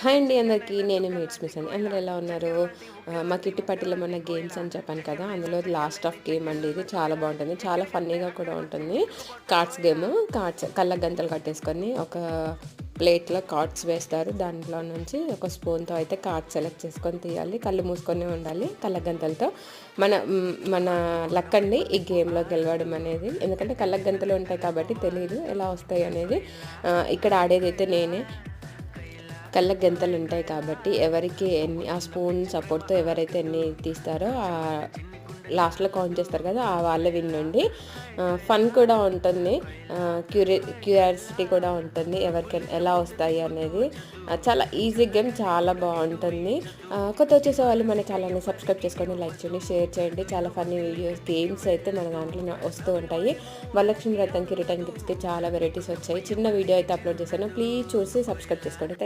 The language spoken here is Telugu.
హాయ్ అండి అందరికీ నేను మీట్స్ మిస్ అండి అందరు ఎలా ఉన్నారు? మా కిట్టి పట్టిలో మొన్న గేమ్స్ అని చెప్పాను కదా అందులో లాస్ట్ ఆఫ్ గేమ్ అండి ఇది. చాలా బాగుంటుంది. చాలా ఫన్నీగా కూడా ఉంటుంది. కార్డ్స్ గేమ్ కార్డ్స్ కళ్ళ గంతలు కట్టేసుకొని ఒక ప్లేట్లో కార్డ్స్ వేస్తారు. దాంట్లో నుంచి ఒక స్పూన్తో అయితే కార్డ్స్ సెలెక్ట్ చేసుకొని తీయాలి. కళ్ళు మూసుకొని ఉండాలి కళ్ళ గంతలతో. మన మన లక్ అండి ఈ గేమ్లో గెలవడం అనేది. ఎందుకంటే కళ్ళ గంతలు ఉంటాయి కాబట్టి తెలియదు ఎలా వస్తాయి అనేది. ఇక్కడ ఆడేది అయితే నేనే. కళ్ళ గెంతలు ఉంటాయి కాబట్టి ఎవరికి ఎన్ని ఆ స్పూన్ సపోర్ట్తో ఎవరైతే ఎన్ని తీస్తారో ఆ లాస్ట్లో కౌంట్ చేస్తారు కదా ఆ వాళ్ళ విన్నుండి ఫన్ కూడా ఉంటుంది. క్యూరి క్యూరియాసిటీ కూడా ఉంటుంది ఎవరికి ఎలా వస్తాయి అనేది. చాలా ఈజీ గేమ్ చాలా బాగుంటుంది. కొత్త వచ్చేసే వాళ్ళు మన ఛానల్ని సబ్స్క్రైబ్ చేసుకొని లైక్ చేయండి షేర్ చేయండి. చాలా ఫన్నీ వీడియోస్ గేమ్స్ అయితే మన దాంట్లో వస్తూ ఉంటాయి. వరలక్ష్మి వ్రతంకి రిటర్న్ గిఫ్ట్స్కి చాలా వెరైటీస్ వచ్చాయి. చిన్న వీడియో అయితే అప్లోడ్ చేశాను. ప్లీజ్ చూసి సబ్స్క్రైబ్ చేసుకోండి. థ్యాంక్